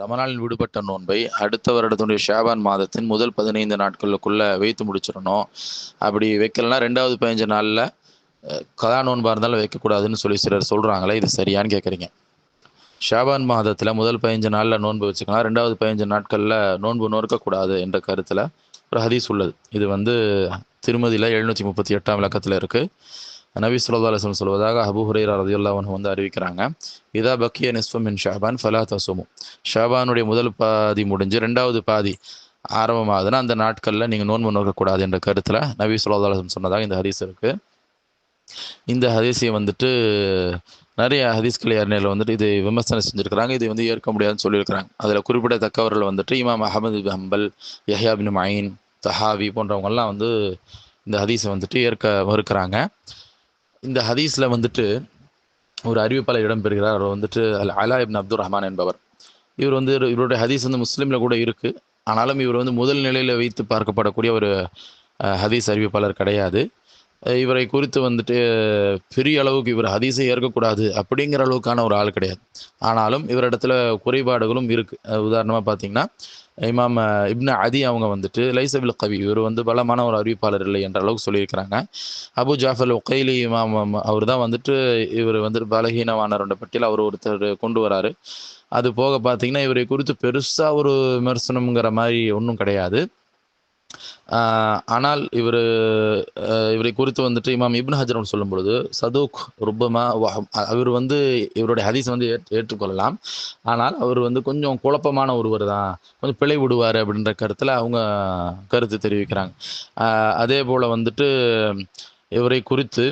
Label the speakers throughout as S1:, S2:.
S1: ரமணாலில் விடுபட்ட நோன்பை அடுத்த வருடத்தினுடைய ஷாபான் மாதத்தின் முதல் பதினைந்து நாட்களுக்குள்ள வைத்து முடிச்சிடணும். அப்படி வைக்கலன்னா ரெண்டாவது பதினஞ்சு நாளில் கதா நோன்பாக இருந்தாலும் வைக்கக்கூடாதுன்னு சொல்லி சிலர் சொல்கிறாங்களே இது சரியான்னு கேட்குறீங்க ஷாபான் மாதத்தில் முதல் பதினஞ்சு நாளில் நோன்பு வச்சுக்கலாம் ரெண்டாவது பதினஞ்சு நாட்களில் நோன்பு நோற்கக்கூடாது என்ற கருத்தில் ஒரு ஹதீஸ் உள்ளது. இது வந்து திருமதியில் எழுநூற்றி முப்பத்தி எட்டாம் விளக்கத்தில் இருக்குது நபி சொல்லா அலுவலம் சொல்வதாக அபு ஹுரைரா ரதியுல்லா வந்து அறிவிக்கிறாங்க. இதா பக்கிய நிஸ்வமின் ஷாபான் ஃபலா தசுமு ஷாபானுடைய முதல் பாதி முடிஞ்சு ரெண்டாவது பாதி ஆரம்பமாகுதுன்னா அந்த நாட்களில் நீங்கள் நோன்பு நோக்கக்கூடாது என்ற கருத்தில் நபி சொல்லா அலுவலம் சொன்னதாக இந்த ஹதீஸ் இருக்குது இந்த ஹதீஸை வந்துட்டு நிறைய ஹதீஸ்களை அறிஞர்கள் வந்துட்டு இது விமர்சனம் செஞ்சுருக்கிறாங்க. இதை வந்து ஏற்க முடியாதுன்னு சொல்லியிருக்கிறாங்க. அதில் குறிப்பிடத்தக்கவர்கள் வந்துட்டு இமாம் அஹமது பின் ஹம்பல் யஹ்யா மயின் தஹாவி போன்றவங்கெல்லாம் வந்து இந்த ஹதீஸை வந்துட்டு ஏற்க மறுக்கிறாங்க. இந்த ஹதீஸில் வந்துட்டு ஒரு அறிவிப்பாளர் இடம்பெறுகிறார். அவர் வந்துட்டு அல் அலா இப்னு அப்துல் ரஹ்மான் என்பவர். இவர் வந்து இவருடைய ஹதீஸ் வந்து முஸ்லீமில் கூட இருக்குது ஆனாலும் இவர் வந்து முதல் நிலையில் வைத்து பார்க்கப்படக்கூடிய ஒரு ஹதீஸ் அறிவிப்பாளர் கிடையாது. இவரை குறித்து வந்துட்டு பெரிய அளவுக்கு இவர் ஹதீஸை ஏற்கக்கூடாது அப்படிங்கிற அளவுக்கான ஒரு ஆள் கிடையாது. ஆனாலும் இவரிடத்துல குறைபாடுகளும் இருக்குது உதாரணமாக பார்த்தீங்கன்னா இமாம் இப்னா இப்னு அதி அவங்க வந்துட்டு லைசபில் கவி இவர் வந்து பலமான ஒரு அறிவிப்பாளர் இல்லை என்ற அளவுக்கு சொல்லியிருக்கிறாங்க. அபு ஜாஃபர் ஒகைலி இமாம் அவர் தான் வந்துட்டு இவர் வந்துட்டு பலகீனமானவரோட பட்டியல் அவர் ஒருத்தர் கொண்டு வராரு. அது போக பார்த்தீங்கன்னா இவரை குறித்து பெருசாக ஒரு விமர்சனம்ங்கிற மாதிரி ஒன்றும் கிடையாது. ஆனால் இவர் இவரை குறித்து வந்துட்டு இமாம் இப்னு ஹஜர் சொல்லும் பொழுது சதூக் ருப்பமா அவர் வந்து இவருடைய ஹதீஸ் வந்து ஏற்று ஏற்றுக்கொள்ளலாம். ஆனால் அவர் வந்து கொஞ்சம் குழப்பமான ஒருவர் தான். கொஞ்சம் பிழை விடுவார் அப்படின்ற கருத்தில் அவங்க கருத்து தெரிவிக்கிறாங்க. அதே போல் வந்துட்டு இவரை குறித்து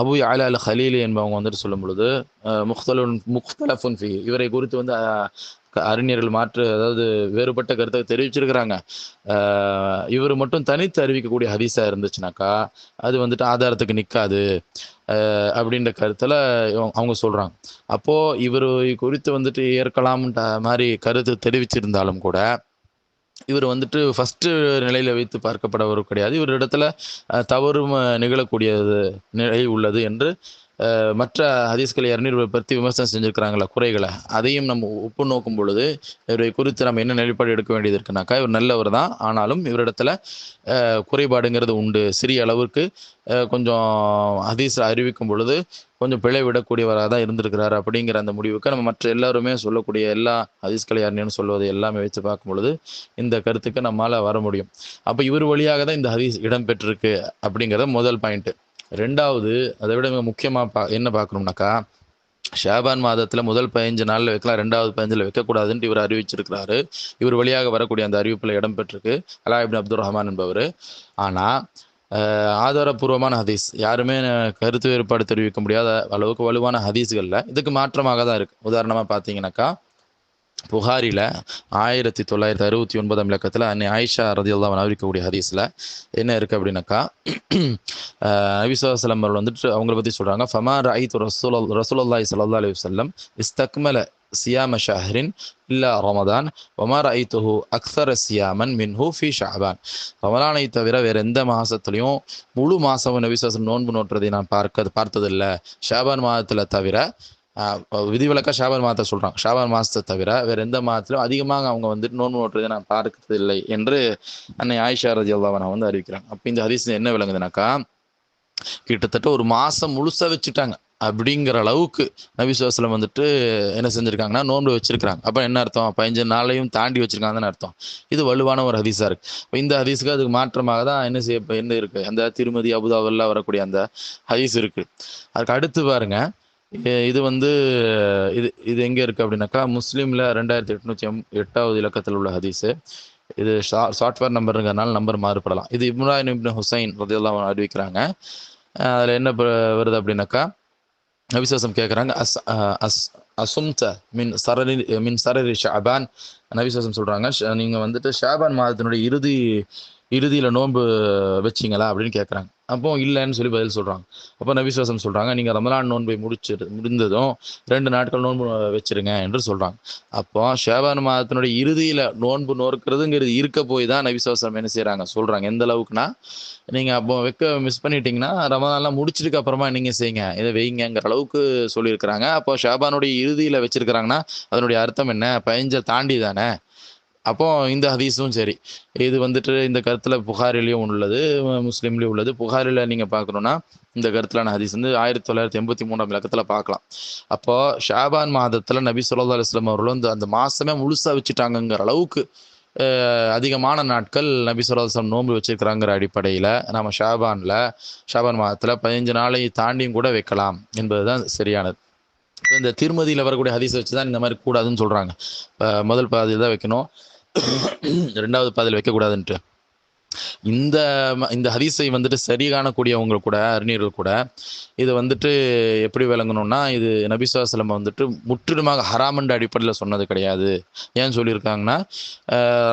S1: அபு யாலா அல் ஹலீலி என்பவங்க வந்துட்டு சொல்லும் பொழுது முஹ்தலுன் முஹ்தலஃபுன் ஃபி இவரை குறித்து வந்து அறிஞர்கள் மாற்று அதாவது வேறுபட்ட கருத்தை தெரிவிச்சிருக்கிறாங்க. இவர் மட்டும் தனித்து அறிவிக்கக்கூடிய ஹதீஸாக இருந்துச்சுனாக்கா அது வந்துட்டு ஆதாரத்துக்கு நிற்காது அப்படின்ற கருத்தில் அவங்க சொல்கிறாங்க அப்போது இவர் குறித்து வந்துட்டு ஏற்கலாம்ன்ற மாதிரி கருத்து தெரிவிச்சிருந்தாலும் கூட இவர் வந்துட்டு ஃபஸ்ட்டு நிலையில் வைத்து பார்க்கப்படவர் கிடையாது. இவர் இடத்துல தவறும் நிகழக்கூடியது நிலை உள்ளது என்று மற்ற ஹதீஸ்களை இரநூறு பற்றி விமர்சனம் செஞ்சுருக்கிறாங்களா? குறைகளை. அதையும் நம்ம ஒப்பு நோக்கும் பொழுது இவரை குறித்து நம்ம என்ன நிலைப்பாடு எடுக்க வேண்டியது இருக்குனாக்கா இவர் நல்லவர் தான். ஆனாலும் இவரிடத்துல குறைபாடுங்கிறது உண்டு. சிறிய அளவுக்கு கொஞ்சம் ஹதீஸ் அறிவிக்கும் பொழுது கொஞ்சம் பிழை விடக்கூடியவராக தான் இருந்திருக்கிறார் அப்படிங்கிற அந்த முடிவுக்கு நம்ம மற்ற எல்லாருமே சொல்லக்கூடிய எல்லா ஹதீஸ்களை யாருன்னு சொல்வது எல்லாமே வச்சு பார்க்கும் பொழுது இந்த கருத்துக்கு நம்மளால் வர முடியும். அப்போ இவர் வழியாக தான் இந்த ஹதீஸ் இடம்பெற்றிருக்கு அப்படிங்கிறத முதல் பாயிண்ட்டு ரெண்டாவது அதை விட மிக பா என்ன பார்க்கணும்னாக்கா ஷாபான் மாதத்தில் முதல் பதினஞ்சு நாளில் வைக்கலாம் ரெண்டாவது பதினஞ்சில் வைக்கக்கூடாதுன்ட்டு இவர் அறிவிச்சிருக்கிறாரு. இவர் வழியாக வரக்கூடிய அந்த அறிவிப்பில் இடம்பெற்றிருக்கு அலா இப்னு அப்துல் ரஹ்மான் என்பவர். ஆனால் ஆதாரபூர்வமான ஹதீஸ் யாருமே கருத்து வேறுபாடு தெரிவிக்க முடியாத அளவுக்கு வலுவான ஹதீஸ்களில் இதுக்கு மாற்றமாக தான் இருக்குது உதாரணமாக பார்த்தீங்கன்னாக்கா புகாரில ஆயிரத்தி தொள்ளாயிரத்தி அறுபத்தி ஒன்பதாம் இலக்கத்தில் அன்னை ஆயிஷா ரதியுல்லாஹ் அறிவிக்கக்கூடிய ஹதீஸ்ல என்ன இருக்கு அப்படின்னாக்கா நபிசுவலம் அவர்கள் வந்துட்டு அவங்கள பத்தி சொல்றாங்க. ஃபமா ரஐத்து ரசூல் ரசூலுல்லாஹி ஸல்லல்லாஹு அலி வல்லம் இஸ்தக்மல சியாம ஷஹரின் இல்லா ரமதான் ஒமார் ஐத்துஹு அக்ஸர சியாமன் மின்ஹு ஃபி ஷாபான் ரமலானை தவிர வேற எந்த மாசத்துலயும் முழு மாசமும் நபிசுவசம் நோன்பு நோட்டுறதை நான் பார்க்க பார்த்ததில்லை. ஷாபான் மாதத்துல தவிர ஆஹ் விதிவிலக்கா ஷாபான் மாதத்தை சொல்கிறாங்க ஷாபான் மாதத்தை தவிர வேறு எந்த மாதத்திலும் அதிகமாக அவங்க வந்துட்டு நோன்பு ஓட்டுறதை நான் பார்க்கறது இல்லை என்று அன்னை ஆயிஷா ரஜி அல்லாவனா வந்து அறிவிக்கிறாங்க. அப்போ இந்த ஹதீஸ் என்ன விளங்குதுனாக்கா கிட்டத்தட்ட ஒரு மாதம் முழுசாக வச்சுட்டாங்க. அப்படிங்கிற அளவுக்கு நபிசுவாசலம் வந்துட்டு என்ன செஞ்சுருக்காங்கன்னா நோன்பு வச்சிருக்காங்க அப்போ என்ன அர்த்தம்? பதினஞ்சு நாளையும் தாண்டி வச்சிருக்காங்கன்னு அர்த்தம். இது வலுவான ஒரு ஹதீஸாக இருக்கு. இப்போ இந்த ஹதீஸுக்கு அதுக்கு மாற்றமாக தான் என்ன செய்ய என்ன இருக்கு? அந்த திருமதி அபுதாபெல்லாம் வரக்கூடிய அந்த ஹதீஸ் இருக்கு. அதுக்கு அடுத்து பாருங்க இது வந்து இது இது எங்க இருக்கு அப்படின்னாக்கா முஸ்லீம்ல ரெண்டாயிரத்தி எட்நூத்தி எம் எட்டாவது இலக்கத்தில் உள்ள ஹதீஸு. இது சாஃப்ட்வேர் நம்பருங்கிறனால நம்பர் மாறுபடலாம். இது இம்ரான் இப்னு ஹுசைன் ரதியெல்லாம் அறிவிக்கிறாங்க. அதில் என்ன ப- வருது அப்படின்னாக்கா நபிசாசம் கேட்குறாங்க அஸ் அஸ் அசும்த மின் சரரி மின் சரரி ஷாபான். நபிசாசம் சொல்கிறாங்க நீங்கள் வந்துட்டு ஷாபான் மாதத்தினுடைய இறுதி இறுதியில் நோன்பு வச்சீங்களா அப்படின்னு கேட்குறாங்க அப்போ இல்லைன்னு சொல்லி பதில் சொல்கிறாங்க அப்போ நபிசுவாசம் சொல்கிறாங்க நீங்கள் ரமலான் நோன்பை முடிச்சு முடிந்ததும் ரெண்டு நாட்கள் நோன்பு வச்சிருங்க என்று சொல்கிறாங்க அப்போ ஷேபான் மாதத்தினுடைய இறுதியில் நோன்பு நோக்கிறதுங்கிறது இருக்க போய் தான் நபிசுவாசம் என்ன செய்கிறாங்க சொல்கிறாங்க எந்த அளவுக்குன்னா நீங்கள் அப்போ வைக்க மிஸ் பண்ணிட்டீங்கன்னா ரமலான்லாம் முடிச்சிட்டுக்கு அப்புறமா நீங்கள் செய்யுங்க. இதை வைங்கிற அளவுக்கு சொல்லியிருக்கிறாங்க. அப்போ ஷேபானுடைய இறுதியில் வச்சிருக்கிறாங்கன்னா அதனுடைய அர்த்தம் என்ன? பயஞ்ச தாண்டி தானே? அப்போ இந்த ஹதீஸும் சரி. இது வந்துட்டு இந்த கருத்துல புகாரிலையும் உள்ளது முஸ்லீம்லயும் உள்ளது. புகாரில நீங்க பார்க்கணுன்னா இந்த கருத்துலான ஹதீஸ் வந்து ஆயிரத்தி தொள்ளாயிரத்தி எண்பத்தி மூணாம் இலக்கத்துல பார்க்கலாம். அப்போ ஷாபான் மாதத்துல நபி சொல்லா அலுவலாம் அவர்களும் வந்து அந்த மாசமே முழுசா வச்சுட்டாங்கங்கிற அளவுக்கு அதிகமான நாட்கள் நபி சொல்லாஸ்லம் நோன்பு வச்சிருக்கிறாங்கிற அடிப்படையில் நம்ம ஷாபான்ல ஷாபான் மாதத்துல பதினஞ்சு நாளை தாண்டியும் கூட வைக்கலாம் என்பதுதான் சரியானது. இந்த திருமதியில் வரக்கூடிய ஹதீஸ் வச்சு தான் இந்த மாதிரி கூடாதுன்னு சொல்கிறாங்க முதல் பாதியில் தான் வைக்கணும். ரெண்டாவது பாதையில் வைக்கக்கூடாதுன்ட்டு. இந்த இந்த ஹதீஸை வந்துட்டு சரி காணக்கூடியவங்க கூட அறிஞர்கள் கூட இது வந்துட்டு எப்படி விளங்கணும்னா இது நபிசுவாசலம் வந்துட்டு முற்றிலுமாக ஹராமண்ட அடிப்படையில் சொன்னது கிடையாது. ஏன் சொல்லியிருக்காங்கன்னா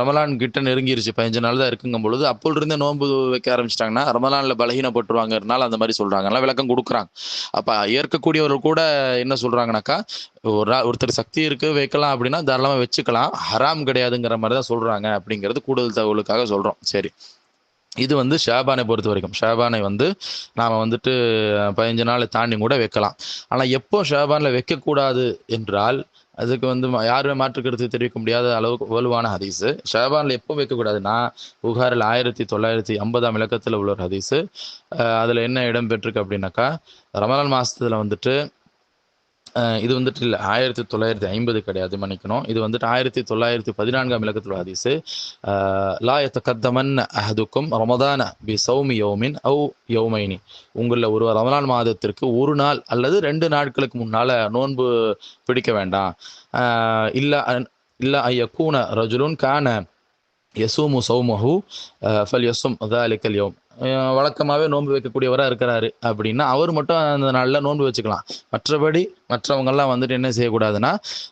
S1: ரமலான் கிட்ட நெருங்கிருச்சு. பதினஞ்சு நாள் தான் இருக்குங்கும் பொழுது அப்போல இருந்தே நோன்பு வைக்க ஆரம்பிச்சிட்டாங்கன்னா ரமலான்ல பலகீனப்பட்டுருவாங்கிறதுனால அந்த மாதிரி சொல்றாங்க. எல்லாம் விளக்கம் கொடுக்குறாங்க. அப்ப ஏற்கக்கூடியவர்கள் கூட என்ன சொல்றாங்கனாக்கா ஒரு ஒருத்தர் சக்தி இருக்கு வைக்கலாம் அப்படின்னா தாராளமா வச்சுக்கலாம். ஹராம் கிடையாதுங்கிற மாதிரி தான் சொல்றாங்க அப்படிங்கிறது கூடுதல் தகவலுக்காக சொல்றோம். சரி. இது வந்து ஷாபானை பொறுத்த வரைக்கும். ஷாபானை வந்து நாம் வந்துட்டு பதினஞ்சு நாளை தாண்டி கூட வைக்கலாம். ஆனால் எப்போ ஷாபானில் வைக்கக்கூடாது என்றால் அதுக்கு வந்து யாருமே மாற்று கருத்து தெரிவிக்க முடியாத அளவுக்கு வலுவான ஹதீஸு. ஷாபானில் எப்போ வைக்கக்கூடாதுன்னா புகாரில் ஆயிரத்தி தொள்ளாயிரத்தி ஐம்பதாம் இலக்கத்தில் உள்ள ஒரு ஹதீஸு. அதில் என்ன இடம் பெற்றிருக்கு அப்படின்னாக்கா ரமலான் மாதத்தில் வந்துட்டு இது வந்துட்டு இல்லை. ஆயிரத்தி தொள்ளாயிரத்தி ஐம்பது கிடையாது மன்னிக்கணும் இது வந்துட்டு ஆயிரத்தி தொள்ளாயிரத்தி பதினான்காம் இலக்கத்தில் ஹதீஸ். லா எத்தகத்தமன் அஹதுக்கும் ரமதான பி சௌமி யோமின் அவு யோமைனி. உங்களில் ஒரு ரமலான் மாதத்திற்கு ஒரு நாள் அல்லது ரெண்டு நாட்களுக்கு முன்னால் நோன்பு பிடிக்க வேண்டாம். இல்லை இல்லை அன்- கூன ஐயக்கூன ரஜுலுன் கான யசூமு சௌமஹு ஃபல் யசும் தாலிக்கல் யோம். வழக்கமாகவே நோன்பு வைக்கக்கூடியவராக இருக்கிறாரு அப்படின்னா அவர் மட்டும் அந்த நாளில் நோன்பு வச்சுக்கலாம். மற்றபடி மற்றவங்கெல்லாம் வந்துட்டு என்ன செய்யக்கூடாதுன்னா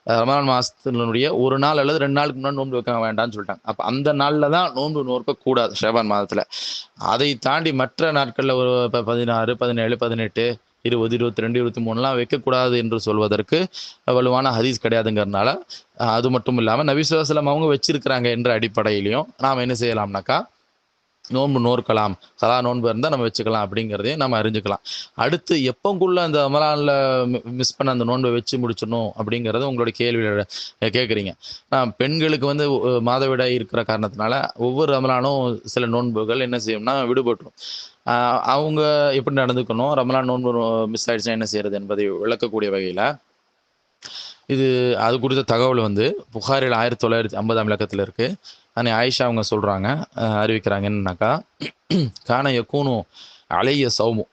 S1: அஹ் ரமலான் மாதத்தினுடைய ஒரு நாள் அல்லது ரெண்டு நாளுக்கு முன்னாடி நோன்பு வைக்க வேண்டாம்னு சொல்லிட்டாங்க. அப்போ அந்த நாளில் தான் நோன்பு நோற்கக்கூடாது கூடாது ஷேபான் மாதத்தில். அதை தாண்டி மற்ற நாட்களில் ஒரு இப்போ பதினாறு பதினேழு பதினெட்டு இருபது இருபத்தி ரெண்டு இருபத்தி மூணுலாம் வைக்கக்கூடாது என்று சொல்வதற்கு வலுவான ஹதீஸ் கிடையாதுங்கிறதுனால அது மட்டும் இல்லாமல் நபிசுவாசலம் அவங்க வச்சிருக்கிறாங்க என்ற அடிப்படையிலையும் நாம் என்ன செய்யலாம்னாக்கா நோன்பு நோர்க்கலாம் சதா நோன்பு இருந்தால் நம்ம வச்சுக்கலாம் அப்படிங்கிறதையும் நம்ம அறிஞ்சுக்கலாம். அடுத்து எப்போங்குள்ள அந்த அமலானில் மிஸ் பண்ண அந்த நோன்பை வச்சு முடிச்சிடணும் அப்படிங்கிறது உங்களோட கேள்வியில் கேட்குறீங்க. நான் பெண்களுக்கு வந்து மாதவிடாய் இருக்கிற காரணத்தினால ஒவ்வொரு ரமலானும் சில நோன்புகள் என்ன செய்யும்னா விடுபட்டுரும். அவங்க எப்படி நடந்துக்கணும்? ரமலான் நோன்பு மிஸ் ஆயிடுச்சுன்னா என்ன செய்யறது என்பதை விளக்கக்கூடிய வகையில் இது அது குறித்த தகவல் வந்து புகாரில் ஆயிரத்தி தொள்ளாயிரத்தி ஐம்பதாம் இலக்கத்தில் இருக்கு. அன்னை ஆயிஷா அவங்க சொல்றாங்க அறிவிக்கிறாங்க என்னன்னாக்கா காண எக்கூனும் அலைய சௌமு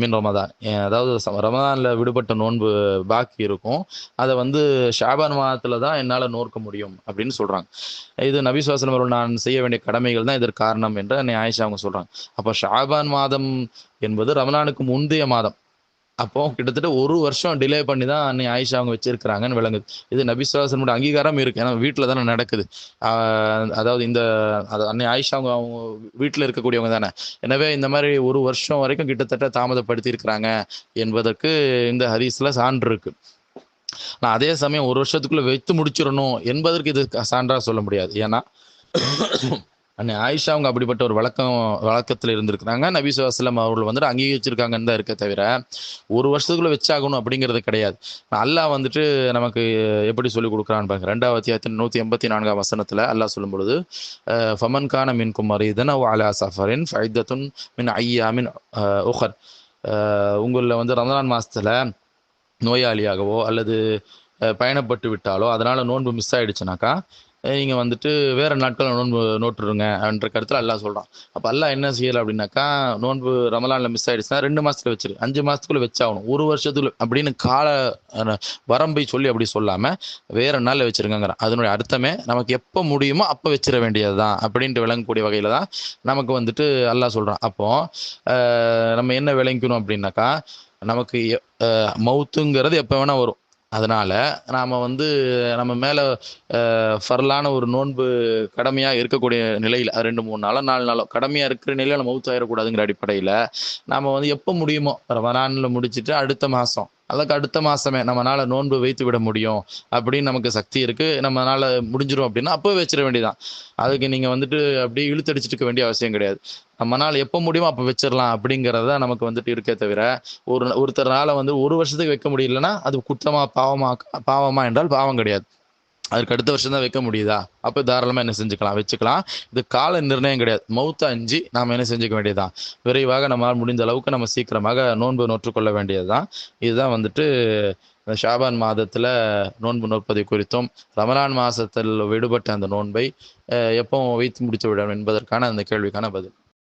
S1: மீன் ரமதான். அதாவது ரமதானில் விடுபட்ட நோன்பு பாக்கி இருக்கும். அதை வந்து ஷாபான் மாதத்தில் தான் என்னால் நோர்க்க முடியும் அப்படின்னு சொல்கிறாங்க இது நபிசுவாசலம் அவர்கள் நான் செய்ய வேண்டிய கடமைகள் தான் இதற்கு காரணம் என்று அன்னை ஆயிஷா அவங்க சொல்கிறாங்க அப்போ ஷாபான் மாதம் என்பது ரமலானுக்கு முந்தைய மாதம். அப்போ கிட்டத்தட்ட ஒரு வருஷம் டிலே பண்ணி தான் அன்னை ஆயிஷா அவங்க வச்சிருக்கிறாங்கன்னு விளங்குது. இது நபிசுவாசனோட அங்கீகாரம் இருக்கு. ஏன்னா வீட்டில் தானே நடக்குது. அதாவது இந்த அன்னை ஆயிஷா அவங்க அவங்க வீட்டில் இருக்கக்கூடியவங்க தானே. எனவே இந்த மாதிரி ஒரு வருஷம் வரைக்கும் கிட்டத்தட்ட தாமதப்படுத்தி இருக்கிறாங்க என்பதற்கு இந்த ஹதீஸ்ல சான்று இருக்கு. நான் அதே சமயம் ஒரு வருஷத்துக்குள்ள வைத்து முடிச்சிடணும் என்பதற்கு இது சான்றா சொல்ல முடியாது. ஏன்னா அன்னை ஆயிஷா அவங்க அப்படிப்பட்ட ஒரு வழக்கம் வழக்கத்தில் இருந்திருக்கிறாங்க. நபிசுவாசலம் அவர்கள் வந்துட்டு அங்கீகரிச்சிருக்காங்கன்னு தான் இருக்க தவிர ஒரு வருஷத்துக்குள்ள வச்சாகணும் அப்படிங்கிறது கிடையாது. அல்லாஹ் வந்துட்டு நமக்கு எப்படி சொல்லி கொடுக்குறான்னு பாருங்க. ரெண்டாவது அத்தியாயத்தின் நூற்றி எண்பத்தி நான்காம் வசனத்தில் அல்லாஹ் சொல்லும் பொழுது ஃபமன் கான மின் குமரிதன் அவ் அலா சஃபரின் ஃபைதத்துன் மின் ஐயாமின் உஹர். உங்களில் வந்து ரமலான் மாதத்தில் நோயாளியாகவோ அல்லது பயணப்பட்டு விட்டாலோ அதனால் நோன்பு மிஸ் ஆயிடுச்சுனாக்கா நீங்கள் வந்துட்டு வேறு நாட்கள் நோன்பு நோட்டுருங்க அப்படின்ற கருத்தில் அல்லாஹ் சொல்கிறான் அப்போ எல்லாம் என்ன செய்யலை அப்படின்னாக்கா நோன்பு ரமலானில் மிஸ் ஆகிடுச்சுன்னா ரெண்டு மாதத்துல வச்சிரு. அஞ்சு மாதத்துக்குள்ளே வச்சாகணும். ஒரு வருஷத்துக்குள்ள அப்படின்னு கால வரம்பை சொல்லி அப்படி சொல்லாமல் வேறு நாளில் வச்சிருங்கிறான் அதனுடைய அர்த்தமே நமக்கு எப்போ முடியுமோ அப்போ வச்சிட வேண்டியது தான் அப்படின்ட்டு விளங்கக்கூடிய வகையில் தான் நமக்கு வந்துட்டு அல்லாஹ் சொல்கிறான் அப்போ நம்ம என்ன விளங்கிக்கணும் அப்படின்னாக்கா நமக்கு மவுத்துங்கிறது எப்போ வேணால் வரும். அதனால நாம் வந்து நம்ம மேலே அஹ், ஃபர்லான ஒரு நோன்பு கடமையாக இருக்கக்கூடிய நிலையில் அது ரெண்டு மூணு நாளோ நாலு நாளோ கடமையாக இருக்கிற நிலையில் நம்ம மவுத்தாயிடக்கூடாதுங்கிற அடிப்படையில் நாம் வந்து எப்போ முடியுமோ ரமலான்ல முடிச்சுட்டு அடுத்த மாதம் அதுக்கு அடுத்த மாதமே நம்மளால் நோன்பு வைத்து விட முடியும் அப்படின்னு நமக்கு சக்தி இருக்குது நம்மளால் முடிஞ்சிடும் அப்படின்னா அப்போ வச்சிட வேண்டியதான் அதுக்கு நீங்கள் வந்துட்டு அப்படியே இழுத்தடிச்சிட்டு இருக்க வேண்டிய அவசியம் கிடையாது. நம்மளால் எப்போ முடியுமோ அப்போ வச்சிடலாம் அப்படிங்கிறத நமக்கு வந்துட்டு இருக்கே தவிர ஒரு ஒருத்தர்னால வந்து ஒரு வருஷத்துக்கு வைக்க முடியலன்னா அது குற்றமாக பாவமாக பாவமா என்றால் பாவம் கிடையாது. அதுக்கு அடுத்த வருஷம் தான் வைக்க முடியுதா? அப்போ தாராளமாக என்ன செஞ்சுக்கலாம்? வச்சுக்கலாம். இது கால நிர்ணயம் கிடையாது. மௌத்த அஞ்சு நாம் என்ன செஞ்சுக்க வேண்டியதுதான்? விரைவாக நம்மால் முடிந்த அளவுக்கு நம்ம சீக்கிரமாக நோன்பு நோற்றுக்கொள்ள வேண்டியது தான் இதுதான் வந்துட்டு ஷாபான் மாதத்தில் நோன்பு நோற்பதை குறித்தும் ரமலான் மாதத்தில் விடுபட்ட அந்த நோன்பை எப்போ வைத்து முடித்து விடணும் என்பதற்கான அந்த கேள்விக்கான பதில்.